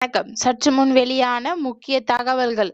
வணக்கம். சற்று முன் வெளியான முக்கிய தகவல்கள்.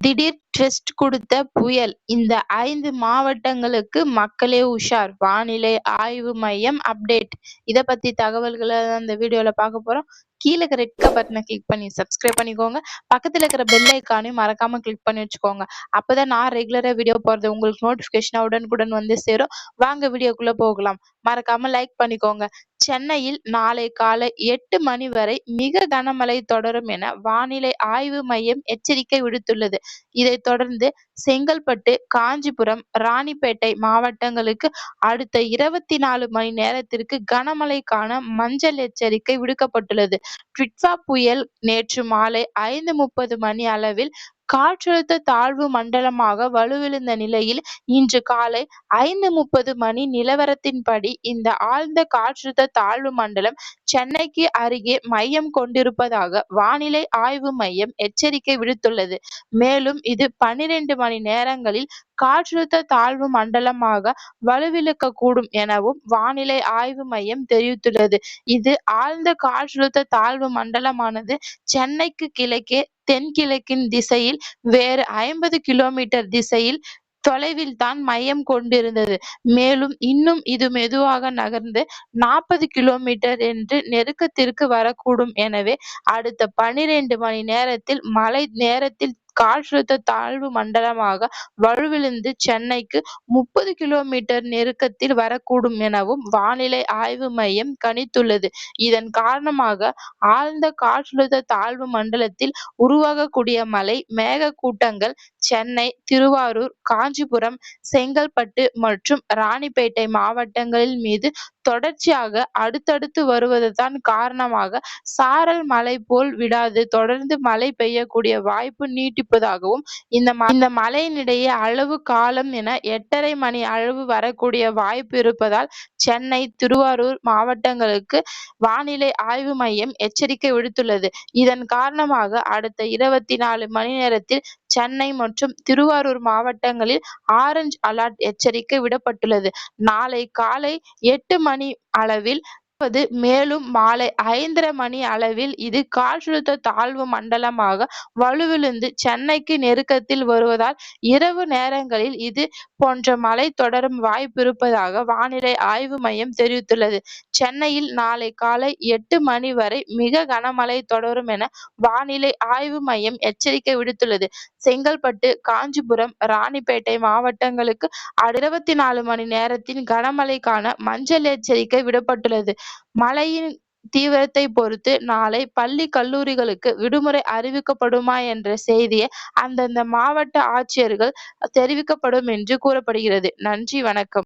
திடீர் ட்விஸ்ட் கொடுத்த புயல். இந்த ஐந்து மாவட்டங்களுக்கு மக்களே உஷார். வானிலை ஆய்வு மையம் அப்டேட். இத பத்தி தகவல்களை அந்த வீடியோல பார்க்க போறோம். கீழே இருக்கிற ரெட் பட்டனை கிளிக் பண்ணி சப்ஸ்கிரைப் பண்ணிக்கோங்க. பக்கத்துல இருக்கிற பெல் ஐக்கானையும் மறக்காம கிளிக் பண்ணி வச்சுக்கோங்க. அப்பதான் நான் ரெகுலராக வீடியோ போடுறது உங்களுக்கு நோட்டிஃபிகேஷனாக உடனுக்குடன் வந்து சேரும். வாங்க வீடியோக்குள்ளே போகலாம். மறக்காம லைக் பண்ணிக்கோங்க. சென்னையில் நாளை காலை எட்டு மணி வரை மிக கனமழை தொடரும் என வானிலை ஆய்வு மையம் எச்சரிக்கை விடுத்துள்ளது. இதைத் தொடர்ந்து செங்கல்பட்டு காஞ்சிபுரம் ராணிப்பேட்டை மாவட்டங்களுக்கு அடுத்த இருபத்தி நாலு மணி நேரத்திற்கு கனமழைக்கான மஞ்சள் எச்சரிக்கை விடுக்கப்பட்டுள்ளது. ட்விட்வா புயல் நேற்று மாலை ஐந்து முப்பது மணி அளவில் காற்றழுத்த தாழ்வு மண்டலமாக வலுவிழந்த நிலையில் இன்று காலை ஐந்து முப்பது மணி நிலவரத்தின்படி இந்த ஆழ்ந்த காற்றழுத்த தாழ்வு மண்டலம் சென்னைக்கு அருகே மையம் கொண்டிருப்பதாக வானிலை ஆய்வு மையம் எச்சரிக்கை விடுத்துள்ளது. மேலும் இது பனிரெண்டு மணி நேரங்களில் காற்றழுத்த தாழ்வு மண்டலமாக வலுவிழக்கக்கூடும் எனவும் வானிலை ஆய்வு மையம் தெரிவித்துள்ளது. இது ஆழ்ந்த காற்றழுத்த தாழ்வு மண்டலமானது சென்னைக்கு கிழக்கே தென்கிழக்கின் திசையில் வேறு ஐம்பது கிலோமீட்டர் திசையில் தொலைவில் தான் மையம் கொண்டிருந்தது. மேலும் இன்னும் இது மெதுவாக நகர்ந்து நாற்பது கிலோமீட்டர் என்று நெருக்கத்திற்கு வரக்கூடும். எனவே அடுத்த பனிரெண்டு மணி நேரத்தில் மழை நேரத்தில் காற்றழுத்த தாழ்வு மண்டலமாக வலுவிழந்து சென்னைக்கு முப்பது கிலோமீட்டர் நெருக்கத்தில் வரக்கூடும் எனவும் வானிலை ஆய்வு மையம் கணித்துள்ளது. இதன் காரணமாக ஆழ்ந்த காற்றழுத்த தாழ்வு மண்டலத்தில் உருவாகக்கூடிய மழை மேகக்கூட்டங்கள் சென்னை திருவாரூர் காஞ்சிபுரம் செங்கல்பட்டு மற்றும் ராணிப்பேட்டை மாவட்டங்களில் மீது தொடர்ச்சியாக அடுத்தடுத்து வருவதுதான் காரணமாக சாரல் மழை போல் விடாது. தொடர்ந்து மழை பெய்யக்கூடிய வாய்ப்பு நீட்டிப்பதாகவும் இந்த இந்த மழையினிடையே அளவு காலம் என எட்டரை மணி அளவு வரக்கூடிய வாய்ப்பு இருப்பதால் சென்னை திருவாரூர் மாவட்டங்களுக்கு வானிலை ஆய்வு மையம் எச்சரிக்கை விடுத்துள்ளது. இதன் காரணமாக அடுத்த இருபத்தி நாலு மணி நேரத்தில் சென்னை மற்றும் திருவாரூர் மாவட்டங்களில் ஆரஞ்ச் அலர்ட் எச்சரிக்கை விடப்பட்டுள்ளது. நாளை காலை எட்டு மணி அளவில் மேலும் மாலை ஐந்தரை மணி அளவில் இது காற்றழுத்த தாழ்வு மண்டலமாக வலுவிழந்து சென்னைக்கு நெருக்கத்தில் வருவதால் இரவு நேரங்களில் இது போன்ற மழை தொடரும் வாய்ப்பிருப்பதாக வானிலை ஆய்வு மையம் தெரிவித்துள்ளது. சென்னையில் நாளை காலை எட்டு மணி வரை மிக கனமழை தொடரும் என வானிலை ஆய்வு மையம் எச்சரிக்கை விடுத்துள்ளது. செங்கல்பட்டு காஞ்சிபுரம் ராணிப்பேட்டை மாவட்டங்களுக்கு இருபத்தி நாலு மணி நேரத்தின் கனமழைக்கான மஞ்சள் எச்சரிக்கை விடப்பட்டுள்ளது. மழையின் தீவிரத்தை பொறுத்து நாளை பள்ளி கல்லூரிகளுக்கு விடுமுறை அறிவிக்கப்படுமா என்ற செய்தியை அந்தந்த மாவட்ட ஆட்சியர்கள் தெரிவிக்கப்படும் என்று கூறப்படுகிறது. நன்றி வணக்கம்.